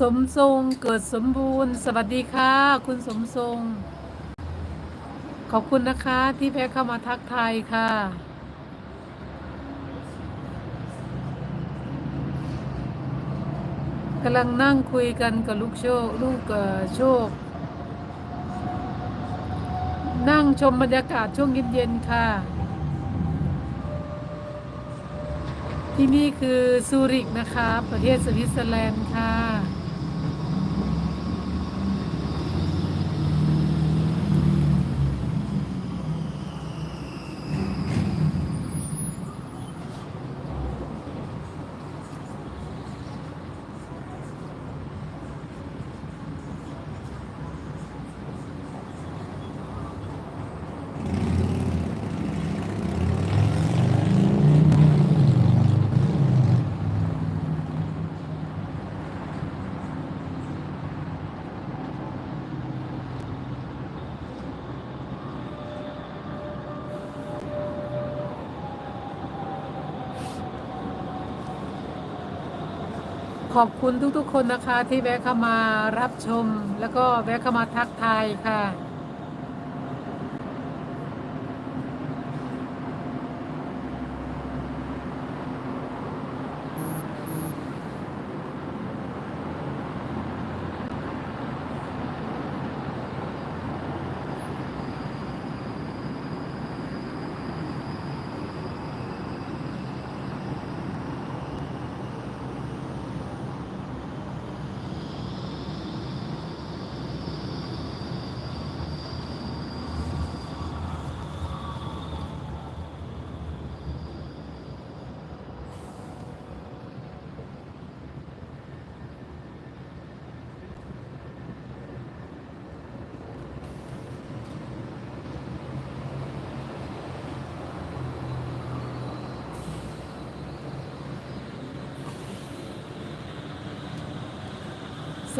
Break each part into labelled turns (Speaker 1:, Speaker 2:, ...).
Speaker 1: สมทรงเกิดสมบูรณ์ สวัสดีค่ะ คุณสมทรง ขอบคุณนะคะที่แพ้เข้ามาทักทายค่ะกำลังนั่งคุยกันกับลูกโชคลูกเออโชค นั่งชมบรรยากาศช่วงเย็นๆค่ะ ที่นี่คือซูริกนะคะ ประเทศสวิตเซอร์แลนด์ค่ะ ขอบคุณทุกๆคนนะคะที่แวะเข้ามารับชม แล้วก็แวะเข้ามาทักทายค่ะ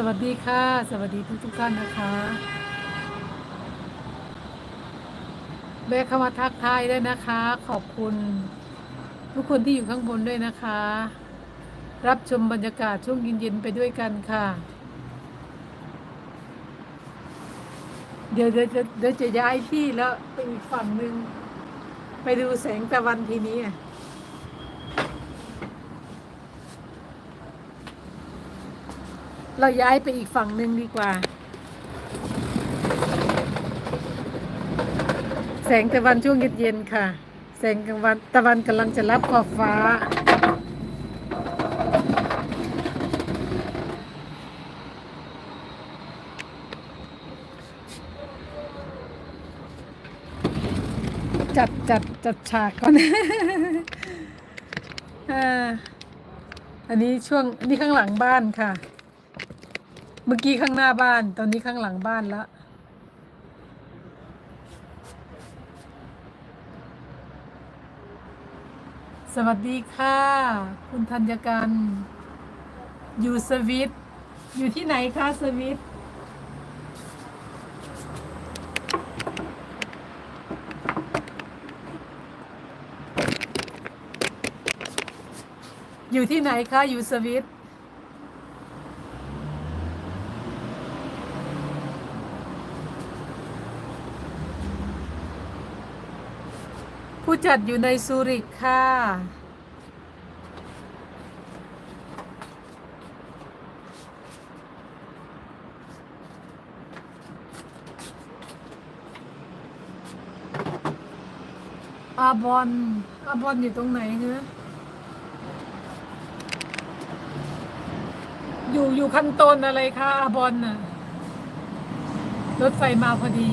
Speaker 1: สวัสดีค่ะ สวัสดีทุกๆท่านนะคะแวะเข้ามาทักทายได้นะคะ ขอบคุณ ทุกคนที่อยู่ข้างบนด้วยนะคะ รับชมบรรยากาศช่วงเย็นๆไปด้วยกันค่ะ เดี๋ยวเดี๋ยวจะเดี๋ยวจะย้ายที่แล้วไปอีกฝั่งหนึ่งไปดูแสงตะวันทีนี้อะ เราย้ายไปอีกฝั่งหนึ่งดีกว่า แสงตะวันช่วงเย็นๆค่ะ แสงกลางวันตะวันกำลังจะรับขอบฟ้า จัดจัดจัดฉากก่อน อ่าอันนี้ช่วง อันนี้ข้างหลังบ้านค่ะ เมื่อกี้ข้างหน้าบ้าน ตอนนี้ข้างหลังบ้านละสวัสดีค่ะ คุณธัญการอยู่สวิต อยู่ที่ไหนคะสวิตอยู่ที่ไหนคะอยู่สวิต ผู้จัดอยู่ในซูริกค่ะ อาบอนอาบอนอยู่ตรงไหนเนอะอยู่อยู่ขั้นต้นอะไรคะอาบอนน่ะ รถไฟมาพอดี